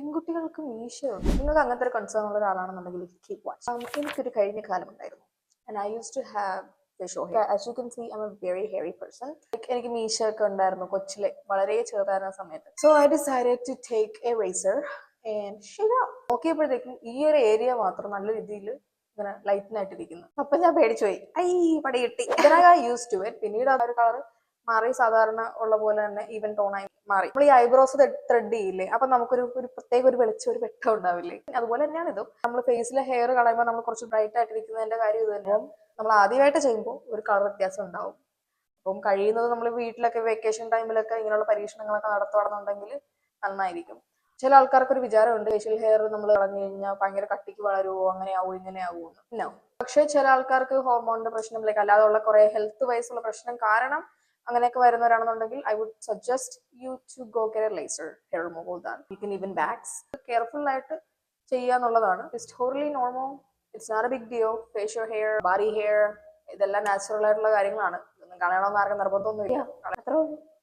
പെൺകുട്ടികൾക്ക് മീശയുണ്ട് നിങ്ങൾക്ക് അങ്ങനത്തെ ഒരു കൺസേൺ ഉള്ള ഒരാളാണെന്നുണ്ടെങ്കിൽ കീപ് വാച്ച് എനിക്കൊരു കഴിഞ്ഞ കാലം ഉണ്ടായിരുന്നു and I use to have as you can see I am very hairy person എനിക്ക് മീശ ഒക്കെ ഉണ്ടായിരുന്നു കൊച്ചിലെ വളരെ ചെറുതായിരുന്ന സമയത്ത്. So I decide to take a razor and shaved നോക്കിയപ്പോഴത്തേക്കും ഈ ഒരു ഏരിയ മാത്രം നല്ല രീതിയിൽ ഇങ്ങനെ ലൈറ്റിനായിട്ടിരിക്കുന്നു അപ്പൊ ഞാൻ പേടിച്ചു പോയി ഐ പടി കിട്ടി ഐ യൂസ് ടു ഇറ്റ് പിന്നീട് ആ ഒരു കളർ മാറി സാധാരണ ഉള്ള പോലെ തന്നെ ഈവൻ ടോണായി മാറി. നമ്മൾ ഈ ഐബ്രോസ് ത്രെഡ് ചെയ്യില്ലേ അപ്പൊ നമുക്കൊരു ഒരു പ്രത്യേക ഒരു വെളിച്ചം ഒരു വെട്ടം ഉണ്ടാവില്ലേ? അതുപോലെ തന്നെയാണ് ഇത്. നമ്മൾ ഫേസിലെ ഹെയർ കളയുമ്പോൾ നമ്മൾ കുറച്ച് ബ്രൈറ്റ് ആയിട്ടിരിക്കുന്നതിന്റെ കാര്യം ഇത് തന്നെ നമ്മൾ ആദ്യമായിട്ട് ചെയ്യുമ്പോൾ ഒരു കളർ വ്യത്യാസം ഉണ്ടാവും. അപ്പം കഴിയുന്നത് നമ്മൾ വീട്ടിലൊക്കെ വെക്കേഷൻ ടൈമിലൊക്കെ ഇങ്ങനെയുള്ള പരീക്ഷണങ്ങളൊക്കെ നടത്തുകയാണെന്നുണ്ടെങ്കിൽ നന്നായിരിക്കും. ചില ആൾക്കാർക്ക് ഒരു വിചാരമുണ്ട് ഫേഷ്യൽ ഹെയർ നമ്മൾ കളഞ്ഞു കഴിഞ്ഞാൽ ഭയങ്കര കട്ടിക്ക് വളരുമോ അങ്ങനെയാവോ ഇങ്ങനെയാവോ എന്ന്. പക്ഷേ ചില ആൾക്കാർക്ക് ഹോർമോണിന്റെ പ്രശ്നം ലൈക്ക് അല്ലാതെയുള്ള കുറെ ഹെൽത്ത് വൈസ് ഉള്ള പ്രശ്നം കാരണം അങ്ങനെയൊക്കെ വരുന്നവരാണെന്നുണ്ടെങ്കിൽ I would suggest you to go care laser hair removal than you can even backs careful ആയിട്ട് ചെയ്യാന്നുള്ളതാണ് it's totally normal it's not a big deal facial hair body hair ഇതെല്ലാം natural ആയിട്ടുള്ള കാര്യങ്ങളാണ്. കളയണമെന്ന് ആർക്കും നിർബന്ധമൊന്നുമില്ല. അത്ര